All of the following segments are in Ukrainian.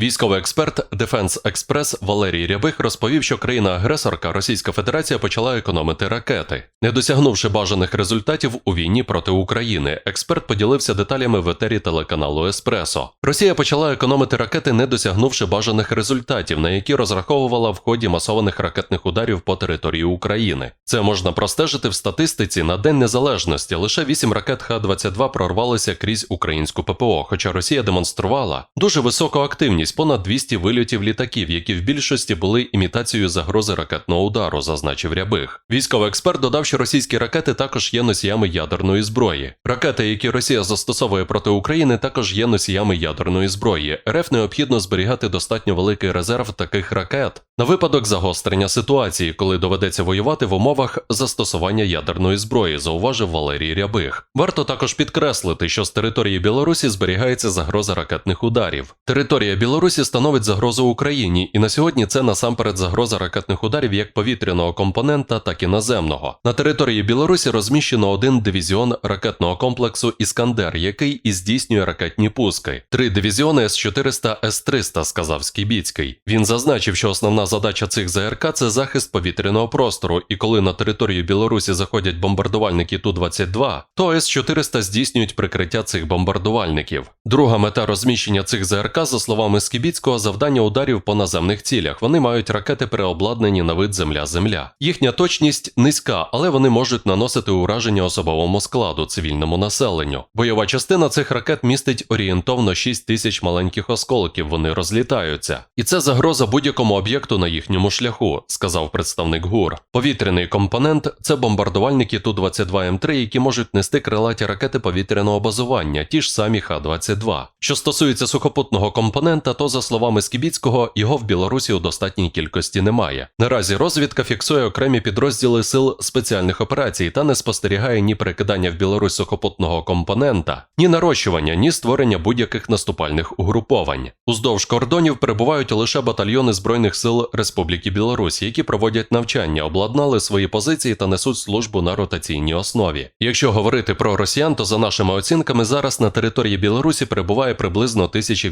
Військовий експерт Defense Express Валерій Рябих розповів, що країна-агресорка Російська Федерація почала економити ракети, не досягнувши бажаних результатів у війні проти України. Експерт поділився деталями в етері телеканалу Еспресо. Росія почала економити ракети, не досягнувши бажаних результатів, на які розраховувала в ході масованих ракетних ударів по території України. Це можна простежити в статистиці на День Незалежності. Лише 8 ракет Х-22 прорвалися крізь українську ППО, хоча Росія демонструвала дуже високу активність понад 200 вильотів літаків, які в більшості були імітацією загрози ракетного удару, зазначив Рябих. Військовий експерт додав, що російські ракети також є носіями ядерної зброї. Ракети, які Росія застосовує проти України, також є носіями ядерної зброї. РФ необхідно зберігати достатньо великий резерв таких ракет на випадок загострення ситуації, коли доведеться воювати в умовах застосування ядерної зброї, зауважив Валерій Рябих. Варто також підкреслити, що з території Білорусі зберігається загроза ракетних ударів. Територія Білорусі становить загрозу Україні, і на сьогодні це насамперед загроза ракетних ударів як повітряного компонента, так і наземного. На території Білорусі розміщено один дивізіон ракетного комплексу Іскандер, який і здійснює ракетні пуски. Три дивізіони С-400 С-300, сказав Скібіцький. Він зазначив, що основна задача цих ЗРК це захист повітряного простору, і коли на територію Білорусі заходять бомбардувальники Ту-22, то С-400 здійснюють прикриття цих бомбардувальників. Друга мета розміщення цих ЗРК, за словами Скібіцького, завдання ударів по наземних цілях. Вони мають ракети переобладнані на вид земля-земля. Їхня точність низька, але вони можуть наносити ураження особовому складу цивільному населенню. Бойова частина цих ракет містить орієнтовно 6 тисяч маленьких осколків. Вони розлітаються, і це загроза будь-якому об'єкту на їхньому шляху, сказав представник ГУР. Повітряний компонент це бомбардувальники Ту-22М3, які можуть нести крилаті ракети повітряного базування, ті ж самі Х-22. Що стосується сухопутного компонента, то за словами Скібіцького, його в Білорусі у достатній кількості немає. Наразі розвідка фіксує окремі підрозділи сил спеціальних операцій та не спостерігає ні перекидання в Білорусь сухопутного компонента, ні нарощування, ні створення будь-яких наступальних угруповань. Уздовж кордонів перебувають лише батальйони збройних сил Республіки Білорусь, які проводять навчання, обладнали свої позиції та несуть службу на ротаційній основі. Якщо говорити про росіян, то за нашими оцінками зараз на території Білорусі перебуває приблизно тисячі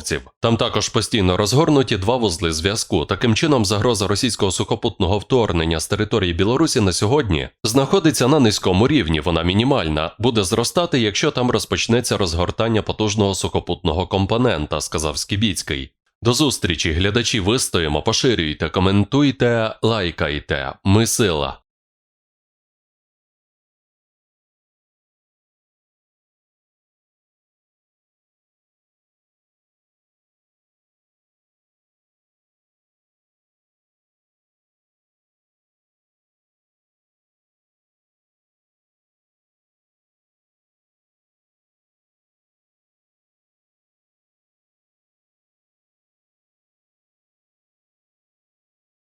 військовослужбовців. Там також постійно розгорнуті два вузли зв'язку. Таким чином, загроза російського сухопутного вторгнення з території Білорусі на сьогодні знаходиться на низькому рівні. Вона мінімальна, буде зростати, якщо там розпочнеться розгортання потужного сухопутного компонента, сказав Скібіцький. До зустрічі, глядачі, вистоїмо, поширюйте, коментуйте, лайкайте. Ми сила.